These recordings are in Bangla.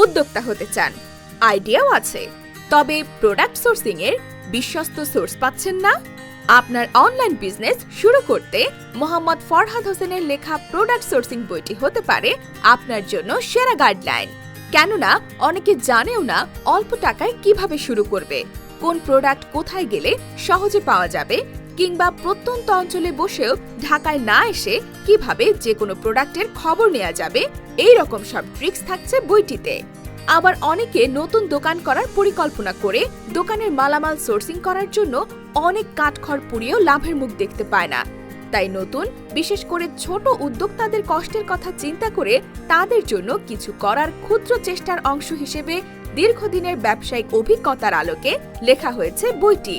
উদ্যোক্তা হতে চান। আইডিয়াও আছে। তবে প্রোডাক্ট সোর্সিং এর বিশ্বস্ত সোর্স পাচ্ছেন না। আপনার অনলাইন বিজনেস শুরু করতে মোহাম্মদ ফরহাদ হোসেনের লেখা প্রোডাক্ট সোর্সিং বইটি হতে পারে আপনার জন্য সেরা গাইডলাইন। কেননা, অনেকে জানেও না অল্প টাকায় কীভাবে শুরু করবে, কোন প্রোডাক্ট কোথায় গেলে সহজে পাওয়া যাবে কিংবা প্রত্যন্ত অঞ্চলে বসেও ঢাকায় না এসে কীভাবে যে কোনো প্রোডাক্টের খবর নেওয়া যাবে, এই রকম সব ট্রিক্স থাকছে বইটিতে। আবার অনেকে নতুন দোকান করার পরিকল্পনা করে দোকানের মালামাল সোর্সিং করার জন্য অনেক কাঠখড় পুড়িয়েও লাভের মুখ দেখতে পায় না। তাই নতুন, বিশেষ করে ছোট উদ্যোক্তাদের কষ্টের কথা চিন্তা করে তাদের জন্য কিছু করার ক্ষুদ্র চেষ্টার অংশ হিসেবে দীর্ঘদিনের ব্যবসায়িক অভিজ্ঞতার আলোকে লেখা হয়েছে বইটি।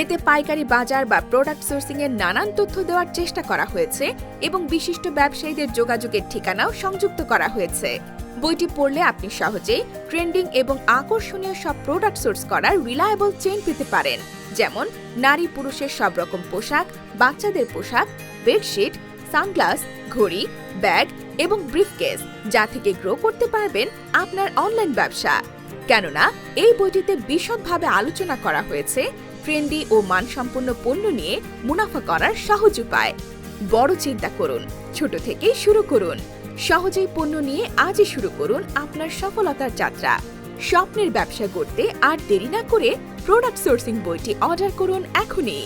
এতে পাইকারি বাজার বা প্রোডাক্ট সোর্সিং এর নানান তথ্য দেওয়ার চেষ্টা করা হয়েছে এবং বিশিষ্ট ব্যবসায়ীদের যোগাযোগের ঠিকানাও সংযুক্ত করা হয়েছে। বইটি পড়লে আপনি সহজেই ট্রেন্ডিং এবং আকর্ষণীয় সব প্রোডাক্ট সোর্স করার রিলায়েবল চেইন পেতে পারেন, যেমন নারী পুরুষের সব রকম পোশাক, বাচ্চাদের পোশাক বেডশিট সানগ্লাস ঘড়ি ব্যাগ এবং ব্রিফকেস যা থেকে গ্রো করতে পারবেন আপনার অনলাইন ব্যবসা। কেননা, এই বইটিতে বিশদভাবে আলোচনা করা হয়েছে ট্রেন্ডি ও মানসম্পন্ন পণ্য নিয়ে মুনাফা করার সহজ উপায়। বড় চিন্তা করুন, ছোট থেকেই শুরু করুন। সহজেই পণ্য নিয়ে আজই শুরু করুন আপনার সফলতার যাত্রা। স্বপ্নের ব্যবসা করতে আর দেরি না করে প্রোডাক্ট সোর্সিং বইটি অর্ডার করুন এখনই।